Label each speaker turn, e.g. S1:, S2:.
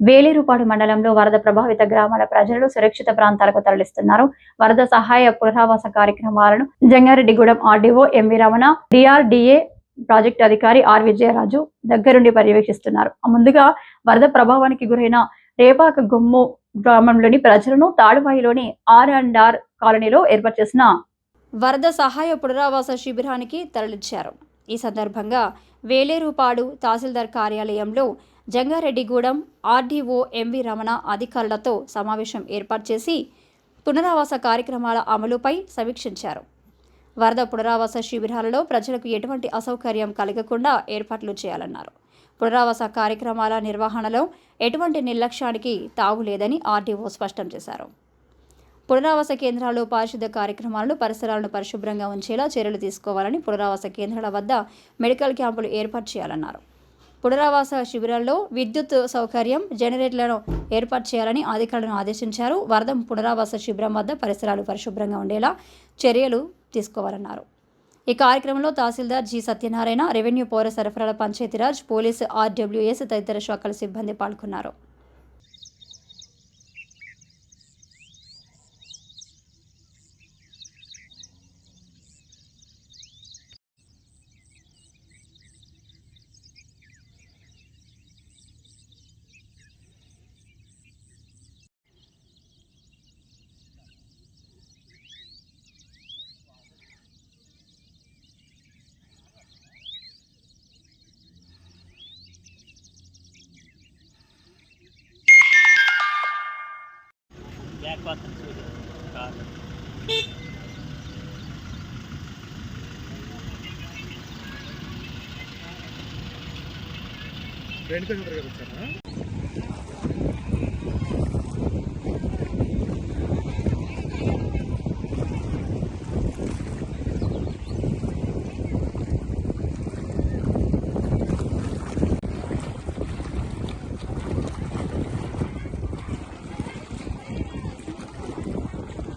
S1: వేలేరుపాడు మండలంలో వరద ప్రభావిత గ్రామాల ప్రజలను సురక్షిత ప్రాంతాలకు తరలిస్తున్నారు. వరద సహాయ పునరావాస కార్యక్రమాలను Jangareddygudem RDO MV Ramana DRDA project అధికారి ఆర్ విజయరాజు దగ్గరుండి పర్యవేక్షిస్తున్నారు. ముందుగా వరద ప్రభావానికి గురైన రేపాక గుమ్ము గ్రామంలోని ప్రజలను తాడువాయిలోని ఆర్ అండ్ ఆర్ కాలనీలో ఏర్పాటు చేసిన వరద సహాయ పునరావాస శిబిరానికి తరలించారు. ఈ సందర్భంగా వేలేరుపాడు తహసీల్దార్ కార్యాలయంలో జంగారెడ్డిగూడెం ఆర్డీఓ ఎంవి రమణ అధికారులతో సమావేశం ఏర్పాటు చేసి పునరావాస కార్యక్రమాల అమలుపై సమీక్షించారు. వరద పునరావాస శిబిరాలలో ప్రజలకు ఎటువంటి అసౌకర్యం కలగకుండా ఏర్పాట్లు చేయాలన్నారు. పునరావాస కార్యక్రమాల నిర్వహణలో ఎటువంటి నిర్లక్ష్యానికి తావు లేదని ఆర్డీఓ స్పష్టం చేశారు. పునరావాస కేంద్రాల్లో పారిశుద్ధ కార్యక్రమాలను పరిసరాలను పరిశుభ్రంగా ఉంచేలా చర్యలు తీసుకోవాలని పునరావాస కేంద్రాల వద్ద మెడికల్ క్యాంపులు ఏర్పాటు చేయాలన్నారు. పునరావాస శిబిరాల్లో విద్యుత్ సౌకర్యం జనరేటర్లను ఏర్పాటు చేయాలని అధికారులను ఆదేశించారు. వరద పునరావాస శిబిరం వద్ద పరిసరాలు పరిశుభ్రంగా ఉండేలా చర్యలు తీసుకోవాలన్నారు. ఈ కార్యక్రమంలో తహసీల్దార్ జి సత్యనారాయణ రెవెన్యూ పౌర సరఫరాల పంచాయతీరాజ్ పోలీసు ఆర్డబ్ల్యూఎస్ తదితర శాఖల సిబ్బంది పాల్గొన్నారు.
S2: బ్యాక్ పక్కన చూడు కాదు
S3: వెనుక కదా